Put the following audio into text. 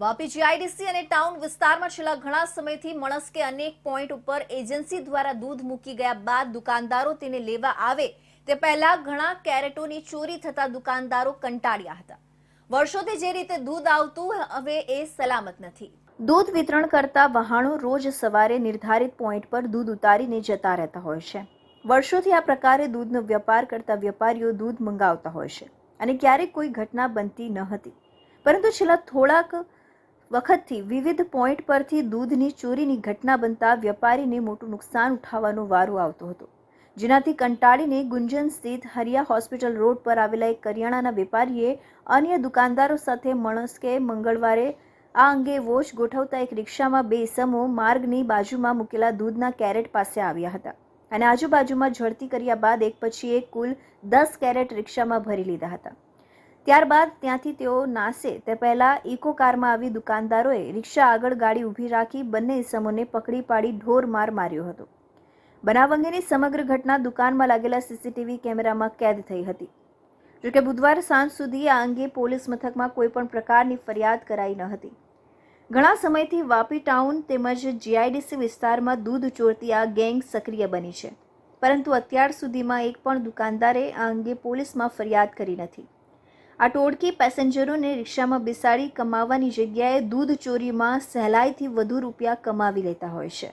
Vapi GIDC અને town વિસ્તારમાં છેલ્લા ઘણા સમયથી મણસ કે અનેક પોઈન્ટ ઉપર એજન્સી દ્વારા દૂધ મૂકી ગયા બાદ દુકાનદારો તેને લેવા આવે તે પહેલા ઘણા કેરેટોની ચોરી થતા દુકાનદારો કંટાળ્યા હતા. વર્ષોથી જે રીતે દૂધ આવતું, હવે એ સલામત નથી. દૂધ વિતરણ કરતા વહાણો રોજ સવારે નિર્ધારિત પોઈન્ટ પર દૂધ ઉતારીને જતા રહેતા હોય છે. વર્ષોથી આ પ્રકારે દૂધનો વેપાર કરતા વેપારીઓ દૂધ મંગાવતા હોય છે અને ક્યારેક કોઈ ઘટના બનતી ન હતી. પરંતુ છેલ્લા થોડાક વખતથી વિવિધ પોઈન્ટ પરથી દૂધની ચોરીની ઘટના બનતા વેપારીને મોટું નુકસાન ઉઠાવવાનો વારો આવતો હતો. જેનાથી કંટાળીને ગુંજન સ્થિત હરિયા હોસ્પિટલ રોડ પર આવેલા એક કરિયાણાના વેપારીએ અન્ય દુકાનદારો સાથે મણસ્કે મંગળવારે આ અંગે વોચ ગોઠવતા એક રિક્ષામાં બે ઇસમો માર્ગની બાજુમાં મૂકેલા દૂધના કેરેટ પાસે આવ્યા હતા અને આજુબાજુમાં ઝડતી કર્યા બાદ એક પછી એક કુલ દસ કેરેટ રિક્ષામાં ભરી લીધા હતા. ત્યારબાદ ત્યાંથી તેઓ નાસે. તે પહેલાં ઇકો કારમાં આવી દુકાનદારોએ રિક્ષા આગળ ગાડી ઊભી રાખી બંને ઇસમોને પકડી પાડી ઢોર માર માર્યો હતો. બનાવ અંગેની સમગ્ર ઘટના દુકાનમાં લાગેલા સીસીટીવી કેમેરામાં કેદ થઈ હતી. જોકે બુધવાર સાંજ સુધી આ અંગે પોલીસ મથકમાં કોઈપણ પ્રકારની ફરિયાદ કરાઈ ન હતી. ઘણા સમયથી વાપી ટાઉન તેમજ જીઆઈડીસી વિસ્તારમાં દૂધ ચોરતી આ ગેંગ સક્રિય બની છે. પરંતુ અત્યાર સુધીમાં એક પણ દુકાનદારે આ અંગે પોલીસમાં ફરિયાદ કરી નથી. આ ટોળકી પેસેન્જરોને રિક્ષામાં બેસાડી કમાવાની જગ્યાએ દૂધ ચોરીમાં સહેલાઈથી વધુ રૂપિયા કમાવી લેતા હોય છે.